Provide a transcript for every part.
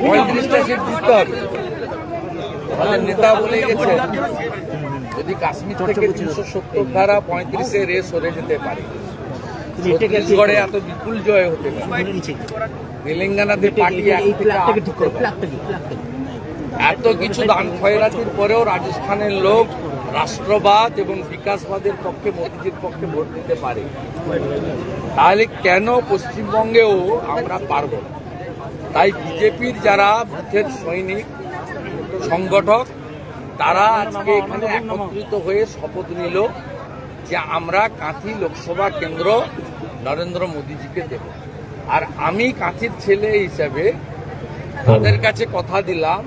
পঁয়ত্রিশটা সিট দিতে হবে। আমাদের নেতা বলে গেছে যদি কাশ্মীর থেকে তিনশো সত্তর ধারা পঁয়ত্রিশে রেস সরে যেতে পারে। ছত্তিশগড়ে এত বিপুল জয় হতে পারে। তেলেঙ্গানাতে পার্টি। এত কিছু দান খয়রাতির পরেও রাজস্থানের লোক রাষ্ট্রবাদ এবং বিকাশবাদের পক্ষে মোদীজির পক্ষে ভোট দিতে পারে। তাহলে কেন পশ্চিমবঙ্গেও আমরা পারব না? তাই বিজেপির যারা বুথের সৈনিক সংগঠক তারা আজকে এখানে একত্রিত হয়ে শপথ নিল যে আমরা কাঁথি লোকসভা কেন্দ্র নরেন্দ্র মোদীজিকে দেব। আর আমি কাঁথির ছেলে হিসাবে তাদের কাছে কথা দিলাম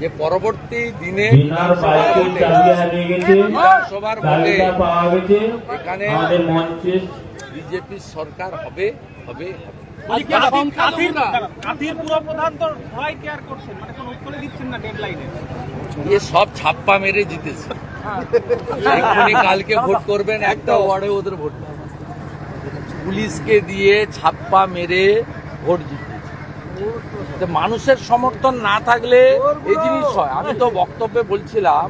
যে পরবর্তী দিনে বিধানসভার ভোটে গেছে এখানে বিজেপির সরকার হবে হবে হবে। কাথির কাথির পুরো প্রধান তো সবাই কেয়ার করছেন মানে কোনো উত্তরে দিচ্ছেন না ডেডলাইনে এ সব ছাপ্পা মেরে জিতেছে। কালকে ভোট করবেন একটা ওয়ার্ডে ওদের ভোট পুলিশকে দিয়ে ছাপ্পা মেরে ভোট জিতেছে। মানুষের সমর্থন না থাকলে এই জিনিস হয়। আমি তো বক্তব্যে বলছিলাম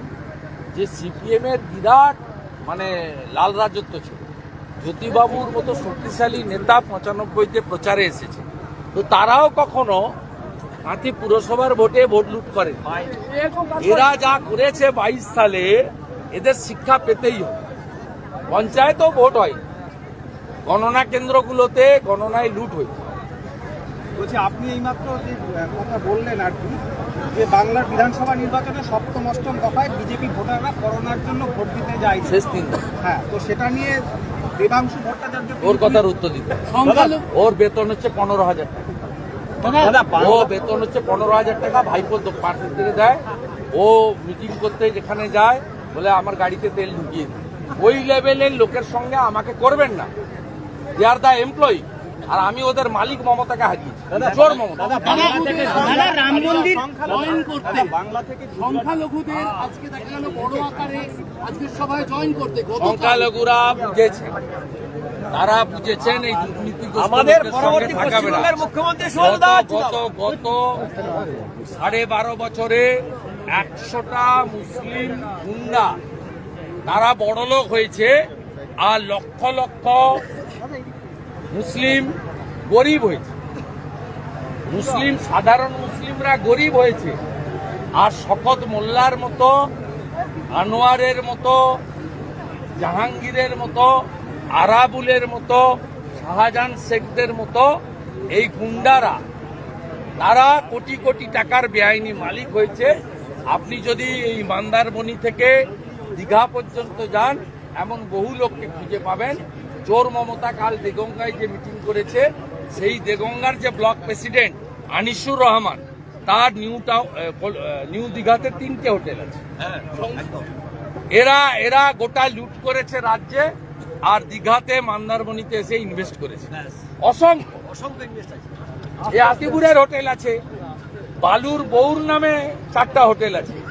যে সিপিএম এর বিরাট মানে লাল রাজত্ব ছিল। জ্যোতিবাবুর মতো শক্তিশালী নেতা পঁচানব্বইতে প্রচারে এসেছে। তো তারাও কখনো কাঁথি পুরসভার ভোটে ভোট লুট করে। এরা যা করেছে বাইশ সালে এদের শিক্ষা পেতেই হবে। পঞ্চায়েতও ভোট হয়। গণনা কেন্দ্রগুলোতে গণনায় লুট হয়েছে। বলছি আপনি এইমাত্র যে কথা বললেন আর কি যে বাংলার বিধানসভা নির্বাচনে সপ্তম অষ্টম দফায় বিজেপি ভোটাররা করোনার জন্য ভোট দিতে যায় শেষ দিন। হ্যাঁ তো সেটা নিয়ে ওর কথার উত্তর দিতে ওর বেতন হচ্ছে পনেরো হাজার টাকা। ও বেতন হচ্ছে পনেরো হাজার টাকা ভাইপো পার্টির থেকে দেয়। ও মিটিং করতে যেখানে যায় বলে আমার গাড়িতে তেল ঢুকিয়ে দিই। ওই লেভেলের লোকের সঙ্গে আমাকে করবেন না। দে আর দ্য এমপ্লয়ি আর আমি ওদের মালিক মমতাকে হারিয়েছি চোর মমতা। রাম মন্দির জয়েন করতে। বাংলা থেকে সংখ্যালঘুদের আজকে দেখা গেল বড় আকারে আজকের সভায় জয়েন করতে সংখ্যালঘুরা বুঝেছেন তারা বুঝেছেন এই দুর্নীতি আমাদের পরবর্তী পশ্চিমবঙ্গের মুখ্যমন্ত্রী গত গত সাড়ে বারো বছরে একশোটা মুসলিম গুন্ডা। তারা বড়লোক হয়েছে আর লক্ষ লক্ষ মুসলিম গরিব হয়েছে। মুসলিম, সাধারণ মুসলিমরা গরিব হয়েছে। আর শপথ মোল্লার মতো, আনোয়ারের মতো, জাহাঙ্গীরের মতো, আরাবুলের মতো, শাহজাহান শেখদের মতো এই গুন্ডারা, তারা কোটি কোটি টাকার বেআইনি মালিক হয়েছে। আপনি যদি এই মান্দারমণি থেকে দীঘা পর্যন্ত যান, এমন বহু লোককে খুঁজে পাবেন। চোর মমতা কাল দেগঙ্গায় যে মিটিং করেছে সেই দেগঙ্গার যে ব্লক প্রেসিডেন্ট আনিসুর রহমান তার নিউ টাউ আহ, কল- আহ, নিউ দীঘাতে তিনটে হোটেল আছে। এরা এরা গোটা লুট করেছে রাজ্যে আর দীঘাতে মন্দারমণিতে এসে ইনভেস্ট করেছে। অসংখ্য। অসংখ্য ইনভেস্ট আছে। আতিপুরের হোটেল আছে। বালুর বৌর নামে চারটা হোটেল আছে।